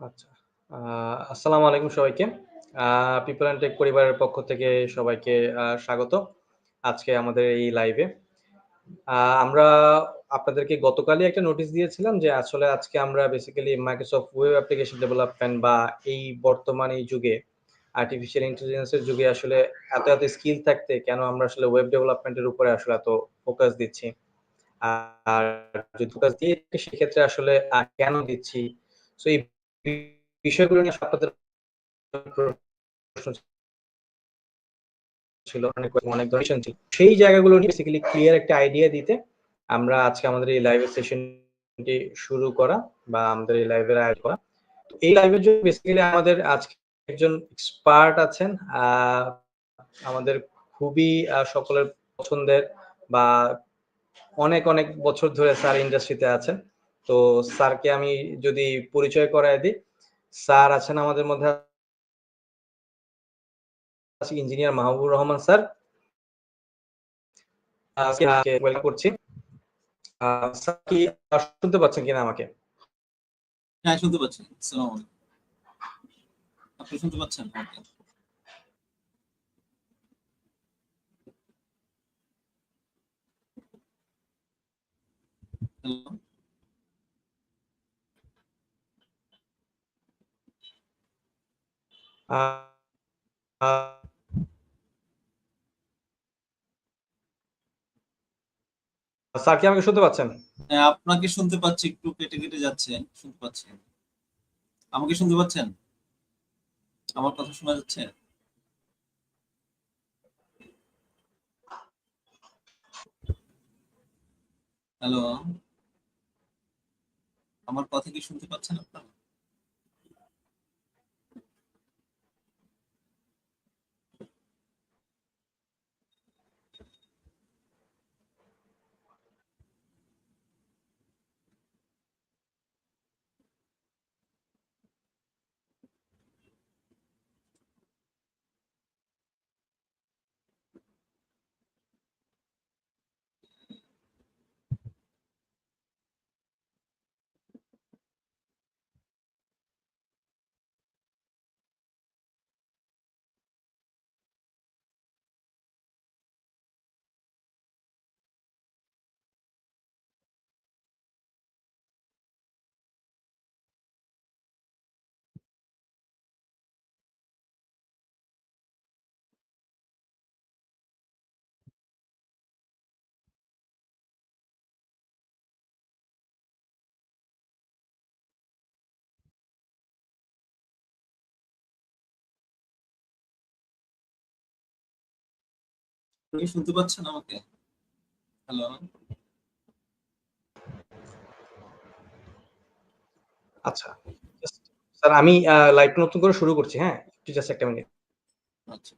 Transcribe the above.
আচ্ছা। আসসালামু আলাইকুম সবাইকে। পিপল অ্যান্ড টেক পরিবারের পক্ষ থেকে সবাইকে স্বাগত। আজকে আমাদের এই লাইভে। আমরা আপনাদেরকে গতকালই একটা নোটিশ দিয়েছিলাম যে আসলে আজকে আমরা basically Microsoft web application development বা এই বর্তমান এই যুগে আর্টিফিশিয়াল ইন্টেলিজেন্সের যুগে আসলে এত, এত স্কিল থাকতে কেন আমরা আসলে ওয়েব ডেভেলপমেন্টের উপরে আসলে এত ফোকাস দিচ্ছি। আর যদি ফোকাস দিয়ে সেক্ষেত্রে আসলে কেন দিচ্ছি? সো এই বিষয়গুলো নিয়ে ছিল অনেক, অনেক ধরনের ছিল। সেই জায়গাগুলো নিয়ে বেসিক্যালি ক্লিয়ার একটা আইডিয়া দিতে আমরা আজকে আমাদের এই লাইভ সেশনটি শুরু করা বা আমাদের এই লাইভের আয়োজন করা। এই লাইভের জন্য বেসিক্যালি আমাদের আজকে একজন এক্সপার্ট আছেন। আমাদের খুবই সকলের পছন্দের বা অনেক, অনেক বছর ধরে স্যার ইন্ডাস্ট্রিতে আছেন। তো স্যারকে আমি যদি পরিচয় করায় দিই, স্যার আছেন আমাদের মধ্যে ইঞ্জিনিয়ার মাহবুব রহমান স্যার। করছি। শুনতে পাচ্ছেন কিনা আমাকে? হ্যাঁ, শুনতে পাচ্ছি। আসসালামু আলাইকুম। আপনি শুনতে পাচ্ছেন হ্যালো? আ স্যার কি আমাকে শুনতে পাচ্ছেন? হ্যাঁ, আপনাকে শুনতে পাচ্ছি একটু কেটে, কেটে যাচ্ছে। শুনতে পাচ্ছি। আমাকে শুনতে পাচ্ছেন? আমার কথা শোনা যাচ্ছে? হ্যালো? আমার কথা কি শুনতে পাচ্ছেন আপনারা? আপনি শুনতে পাচ্ছেন আমাকে? হ্যালো? আচ্ছা। স্যার আমি লাইভ লাইভটা নতুন করে শুরু করছি, হ্যাঁ? একটু জাস্ট একটা মিনিট। আচ্ছা।